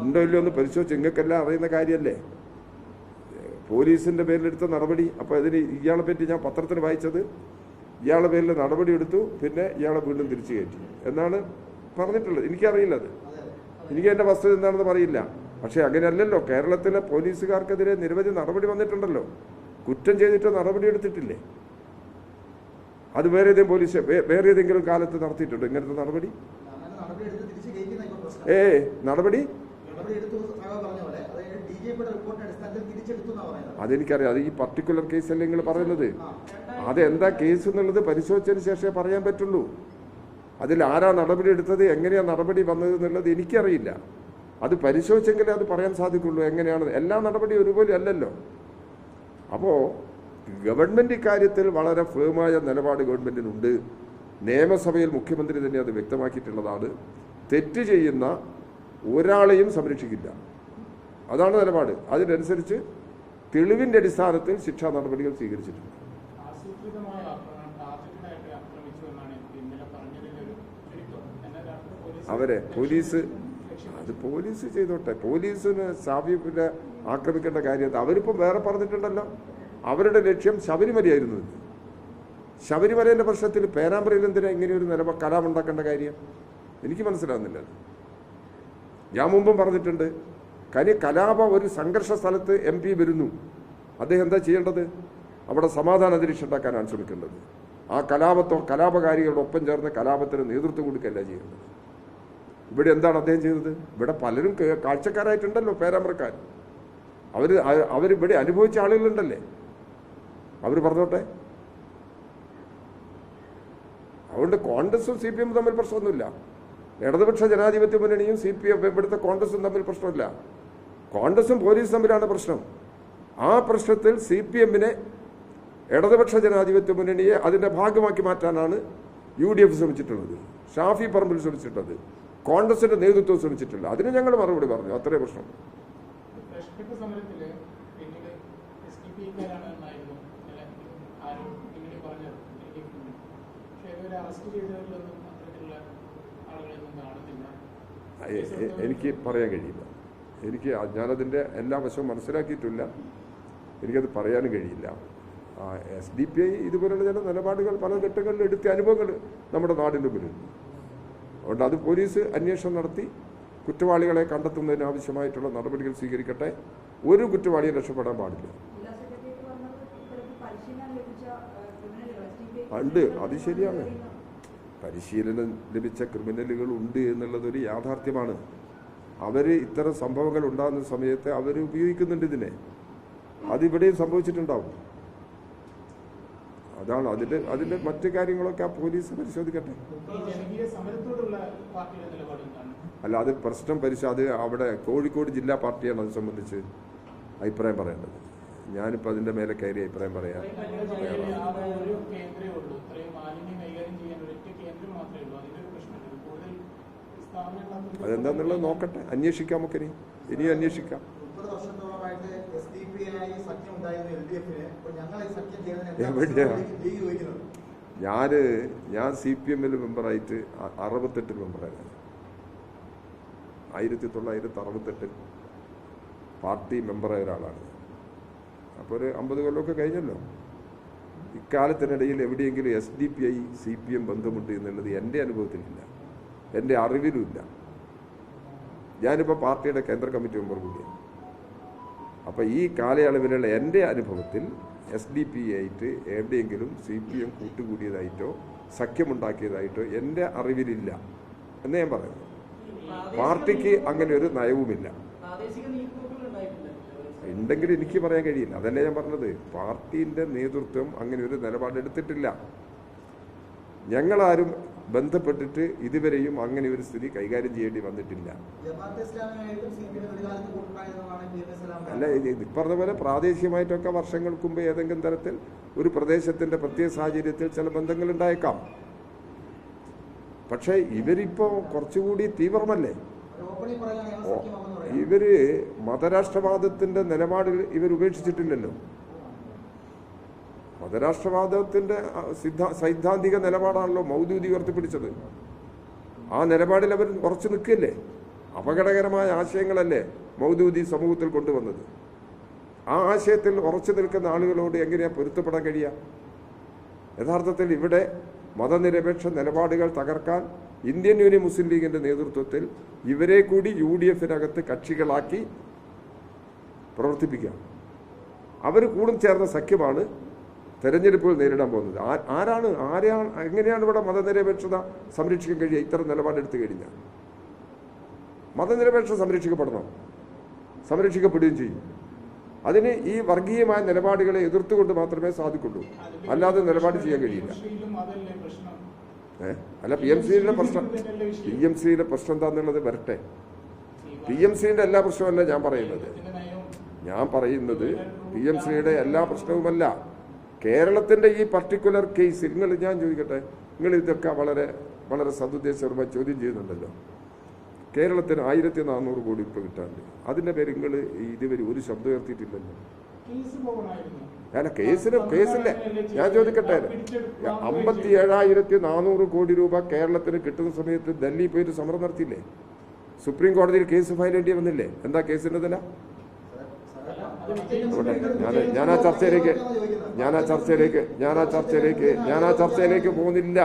ഉണ്ടോ? ഇല്ലയോ ഒന്ന് പരിശോധിച്ച് നിങ്ങൾക്കെല്ലാം അറിയുന്ന കാര്യമല്ലേ? പോലീസിന്റെ പേരിലെടുത്ത നടപടി അപ്പോൾ ഇതിന് ഇയാളെ പറ്റി ഞാൻ പത്രത്തിൽ വായിച്ചത് ഇയാളെ പേരിൽ നടപടി എടുത്തു പിന്നെ ഇയാളെ വീണ്ടും തിരിച്ചു കയറ്റി. എന്നാണ് പറഞ്ഞിട്ടുള്ളത്. എനിക്കറിയില്ല അത്. എനിക്ക് എന്റെ വസ്തുത എന്താണെന്ന് പറയില്ല പക്ഷേ അങ്ങനെയല്ലല്ലോ. കേരളത്തിലെ പോലീസുകാർക്കെതിരെ നിരവധി നടപടി വന്നിട്ടുണ്ടല്ലോ. കുറ്റം ചെയ്തിട്ട് നടപടി എടുത്തിട്ടില്ലേ? അത് വേറെ ഏതെങ്കിലും പോലീസ് വേറെ ഏതെങ്കിലും കാലത്ത് നടത്തിയിട്ടുണ്ടോ ഇങ്ങനത്തെ നടപടി? ഏ നടപടി? അതെനിക്കറിയാം അത് ഈ പർട്ടിക്കുലർ അല്ലേ നിങ്ങൾ പറയുന്നത്? അതെന്താ കേസ് എന്നുള്ളത് പരിശോധിച്ചതിന് ശേഷമേ പറയാൻ പറ്റുള്ളൂ. അതിൽ ആരാ നടപടി എടുത്തത് എങ്ങനെയാ നടപടി വന്നത് എന്നുള്ളത് എനിക്കറിയില്ല. അത് പരിശോധിച്ചെങ്കിലേ അത് പറയാൻ സാധിക്കുള്ളൂ. എങ്ങനെയാണ്? എല്ലാ നടപടിയും ഒരുപോലെ അല്ലല്ലോ. അപ്പോൾ ഗവൺമെന്റ് കാര്യത്തിൽ വളരെ ഫേമായ നിലപാട് ഗവൺമെന്റിനുണ്ട് നിയമസഭയിൽ മുഖ്യമന്ത്രി തന്നെ അത് വ്യക്തമാക്കിയിട്ടുള്ളതാണ്. തെറ്റ് ചെയ്യുന്ന ഒരാളെയും സംരക്ഷിക്കില്ല. അതാണ് നിലപാട്. അതിനനുസരിച്ച് തെളിവിന്റെ അടിസ്ഥാനത്തിൽ ശിക്ഷാ നടപടികൾ സ്വീകരിച്ചിട്ടുണ്ട്. അവരെ പോലീസ് അത് പോലീസ് ചെയ്തോട്ടെ. പോലീസിന് സാബിപ്പിനെ ആക്രമിക്കേണ്ട കാര്യം? അവരിപ്പം വേറെ പറഞ്ഞിട്ടുണ്ടല്ലോ. അവരുടെ ലക്ഷ്യം ശബരിമലയായിരുന്നു. ശബരിമലയുടെ പ്രശ്നത്തിൽ പേരാമ്പ്രയിൽ എന്തിനാ ഇങ്ങനെ ഒരു നിലപ കലാമുണ്ടാക്കേണ്ട കാര്യം? എനിക്ക് മനസ്സിലാകുന്നില്ല ഞാൻ മുമ്പും പറഞ്ഞിട്ടുണ്ട് കനി കലാപ ഒരു സംഘർഷ സ്ഥലത്ത് എം പി വരുന്നു. അദ്ദേഹം എന്താ ചെയ്യേണ്ടത്? അവിടെ സമാധാന അന്തരീക്ഷം ഉണ്ടാക്കാനാണ് ശ്രമിക്കേണ്ടത്. ആ കലാപത്തോ കലാപകാരികളോടൊപ്പം ചേർന്ന് കലാപത്തിന് നേതൃത്വം കൊടുക്കുകയല്ല ചെയ്യേണ്ടത്. ഇവിടെ എന്താണ് അദ്ദേഹം ചെയ്തത്? ഇവിടെ പലരും കാഴ്ചക്കാരായിട്ടുണ്ടല്ലോ പേരാമ്പ്രക്കാർ. അവർ അവരിവിടെ അനുഭവിച്ച ആളുകളുണ്ടല്ലേ? അവർ പറഞ്ഞോട്ടെ? അതുകൊണ്ട് കോൺഗ്രസും സി പി എമ്മും തമ്മിൽ പ്രശ്നമൊന്നുമില്ല. ഇടതുപക്ഷ ജനാധിപത്യ മുന്നണിയും സി പി എം ഇവിടുത്തെ കോൺഗ്രസും തമ്മിൽ പ്രശ്നമില്ല. കോൺഗ്രസും പോലീസും തമ്മിലാണ് പ്രശ്നം. ആ പ്രശ്നത്തിൽ സി പി എമ്മിനെ ഇടതുപക്ഷ ജനാധിപത്യ മുന്നണിയെ അതിന്റെ ഭാഗമാക്കി മാറ്റാനാണ് യു ഡി എഫ് ശ്രമിച്ചിട്ടുള്ളത്. ഷാഫി പറമ്പിൽ ശ്രമിച്ചിട്ടുള്ളത്. കോൺഗ്രസിന്റെ നേതൃത്വം ശ്രമിച്ചിട്ടില്ല. അതിന് ഞങ്ങൾ മറുപടി പറഞ്ഞു. അത്രേ പ്രശ്നം. സമരത്തിൽ പിന്നീട് ഇന്നലെ ആരും പിന്നീട് പറഞ്ഞത് എനിക്ക് പക്ഷെ ഇതുവരെ അറസ്റ്റ് ചെയ്തവരിലൊന്നും അത്തരത്തിലുള്ള ആളുകളൊന്നും കാണുന്നില്ല. എ- എ- എനിക്ക് പറയാൻ കഴിയില്ല. എനിക്ക് ഞാനതിന്റെ എല്ലാ വശവും മനസ്സിലാക്കിയിട്ടില്ല. എനിക്കത് പറയാനും കഴിയില്ല. എസ് ഡി പി ഐ ഇതുപോലുള്ള ചില നിലപാടുകൾ പല ഘട്ടങ്ങളിൽ എടുത്ത അനുഭവങ്ങൾ നമ്മുടെ നാടിന്റെ മുന്നിലുണ്ട്. അതുകൊണ്ട് അത് പോലീസ് അന്വേഷണം നടത്തി കുറ്റവാളികളെ കണ്ടെത്തുന്നതിന് ആവശ്യമായിട്ടുള്ള നടപടികൾ സ്വീകരിക്കട്ടെ. ഒരു കുറ്റവാളിയും രക്ഷപ്പെടാൻ പാടില്ല. ഉണ്ട്. അത് ശരിയാണ്. പരിശീലനം ലഭിച്ച ക്രിമിനലുകൾ ഉണ്ട് എന്നുള്ളതൊരു യാഥാർത്ഥ്യമാണ്. അവർ ഇത്തരം സംഭവങ്ങൾ ഉണ്ടാകുന്ന സമയത്ത് അവർ ഉപയോഗിക്കുന്നുണ്ട് ഇതിനെ. അതിവിടെയും സംഭവിച്ചിട്ടുണ്ടാവും. അതാണ് അതിന്റെ അതിന്റെ മറ്റു കാര്യങ്ങളൊക്കെ ആ പോലീസ് പരിശോധിക്കട്ടെ. അല്ല അത് പ്രശ്നം പരിശോ അവിടെ കോഴിക്കോട് ജില്ലാ പാർട്ടിയാണ് അത് സംബന്ധിച്ച് അഭിപ്രായം പറയേണ്ടത്. ഞാനിപ്പോൾ അതിന്റെ മേലെ കയറി അഭിപ്രായം പറയാം. ഞങ്ങൾ നോക്കട്ടെ. അന്വേഷിക്കാം നമുക്ക് ഇനി ഇനിയും അന്വേഷിക്കാം. ഞാൻ ഞാൻ സി പി എമ്മിൽ മെമ്പറായിട്ട് അറുപത്തെട്ടിൽ മെമ്പറായിരുന്നു. ആയിരത്തി തൊള്ളായിരത്തി അറുപത്തെട്ടിൽ പാർട്ടി മെമ്പറായ ഒരാളാണ് അപ്പോൾ ഒരു അമ്പത് കൊല്ലമൊക്കെ കഴിഞ്ഞല്ലോ. ഇക്കാലത്തിനിടയിൽ എവിടെയെങ്കിലും S D P I C P M ബന്ധമുണ്ട് എന്നുള്ളത് എന്റെ അനുഭവത്തിലില്ല. എന്റെ അറിവിലുമില്ല. ഞാനിപ്പോൾ പാർട്ടിയുടെ കേന്ദ്ര കമ്മിറ്റി മെമ്പർ കൂടിയാണ്. അപ്പോൾ ഈ കാലയളവിലുള്ള എന്റെ അനുഭവത്തിൽ എസ് ഡി പി ആയിട്ട് എവിടെയെങ്കിലും സി പി എം കൂട്ടുകൂടിയതായിട്ടോ സഖ്യമുണ്ടാക്കിയതായിട്ടോ എന്റെ അറിവിലില്ല എന്ന് ഞാൻ പറയുന്നു. പാർട്ടിക്ക് അങ്ങനെ ഒരു നയവുമില്ല. ഉണ്ടെങ്കിൽ എനിക്ക് പറയാൻ കഴിയില്ല. അതല്ലേ ഞാൻ പറഞ്ഞത്. പാർട്ടിന്റെ നേതൃത്വം അങ്ങനെ ഒരു നിലപാടെടുത്തിട്ടില്ല. ഞങ്ങളാരും ബന്ധപ്പെട്ടിട്ട് ഇതുവരെയും അങ്ങനെ ഒരു സ്ഥിതി കൈകാര്യം ചെയ്യേണ്ടി വന്നിട്ടില്ല. അല്ല പറഞ്ഞ പോലെ പ്രാദേശികമായിട്ടൊക്കെ വർഷങ്ങൾക്ക് മുമ്പ് ഏതെങ്കിലും തരത്തിൽ ഒരു പ്രദേശത്തിന്റെ പ്രത്യേക സാഹചര്യത്തിൽ ചില ബന്ധങ്ങൾ ഉണ്ടായേക്കാം. പക്ഷേ ഇവരിപ്പോ കുറച്ചുകൂടി തീവ്രമല്ലേ? ഇവർ മതരാഷ്ട്രവാദത്തിന്റെ നിലപാടുകൾ ഇവർ ഉപേക്ഷിച്ചിട്ടില്ലല്ലോ. മതരാഷ്ട്രവാദത്തിന്റെ ആ, സിദ്ധാ സൈദ്ധാന്തിക നിലപാടാണല്ലോ മൗദൂദി ഉയർത്തിപ്പിടിച്ചത് ആ നിലപാടിൽ അവർ ഉറച്ചു നിൽക്കില്ലേ അപകടകരമായ ആശയങ്ങളല്ലേ മൗദൂദി സമൂഹത്തിൽ കൊണ്ടുവന്നത്? ആ ആശയത്തിൽ ഉറച്ചു നിൽക്കുന്ന ആളുകളോട് എങ്ങനെയാണ് പൊരുത്തപ്പെടാൻ കഴിയുക? യഥാർത്ഥത്തിൽ ഇവിടെ മതനിരപേക്ഷ നിലപാടുകൾ തകർക്കാൻ ഇന്ത്യൻ യൂണിയൻ മുസ്ലിം ലീഗിന്റെ നേതൃത്വത്തിൽ ഇവരെ കൂടി യു ഡി എഫിനകത്ത് കക്ഷികളാക്കി പ്രവർത്തിപ്പിക്കുക. അവർ കൂടും ചേർന്ന സഖ്യമാണ് തെരഞ്ഞെടുപ്പുകൾ നേരിടാൻ പോകുന്നത്. ആരാണ് ആരെയാണ് എങ്ങനെയാണ് ഇവിടെ മതനിരപേക്ഷത സംരക്ഷിക്കാൻ കഴിയുക? ഇത്തരം നിലപാടെടുത്തു കഴിഞ്ഞാൽ. മതനിരപേക്ഷത സംരക്ഷിക്കപ്പെടണം? സംരക്ഷിക്കപ്പെടുകയും ചെയ്യും. അതിന് ഈ വർഗീയമായ നിലപാടുകളെ എതിർത്തുകൊണ്ട് മാത്രമേ സാധിക്കുള്ളൂ. അല്ലാതെ നിലപാട് ചെയ്യാൻ കഴിയില്ല. ഏഹ്? അല്ല പി എം സിയുടെ പ്രശ്നം പി എം സിയുടെ പ്രശ്നം എന്താന്നുള്ളത് വരട്ടെ. പി എം സിന്റെ എല്ലാ പ്രശ്നമല്ല ഞാൻ പറയുന്നത്. ഞാൻ പറയുന്നത് പി എം സിയുടെ എല്ലാ പ്രശ്നവുമല്ല. കേരളത്തിന്റെ ഈ പർട്ടിക്കുലർ കേസ് നിങ്ങൾ ഞാൻ ചോദിക്കട്ടെ നിങ്ങൾ ഇതൊക്കെ വളരെ വളരെ സതുദ്ദേശപരമായി ചോദ്യം ചെയ്യുന്നുണ്ടല്ലോ. കേരളത്തിന് ആയിരത്തി നാനൂറ് കോടി രൂപ കിട്ടാണ്ട്. അതിന്റെ പേര് നിങ്ങൾ ഇതുവരെ ഒരു ശബ്ദം ഉയർത്തിയിട്ടില്ലല്ലോ. അല്ല കേസിന് കേസില്ല. ഞാൻ ചോദിക്കട്ടെ. അമ്പത്തി ഏഴായിരത്തി നാനൂറ് കോടി രൂപ കേരളത്തിന് കിട്ടുന്ന സമയത്ത് ഡൽഹി പോയിട്ട് സമരം നടത്തിയില്ലേ? സുപ്രീം കോടതിയിൽ കേസ് ഫയൽ ചെയ്യേണ്ടി വന്നില്ലേ? എന്താ കേസിന്റെ അതുകൊണ്ട് ഞാൻ ഞാൻ ആ ചർച്ചയിലേക്ക് ഞാൻ ആ ചർച്ചയിലേക്ക് ഞാൻ ആ ചർച്ചയിലേക്ക് ഞാൻ ആ ചർച്ചയിലേക്ക് പോകുന്നില്ല.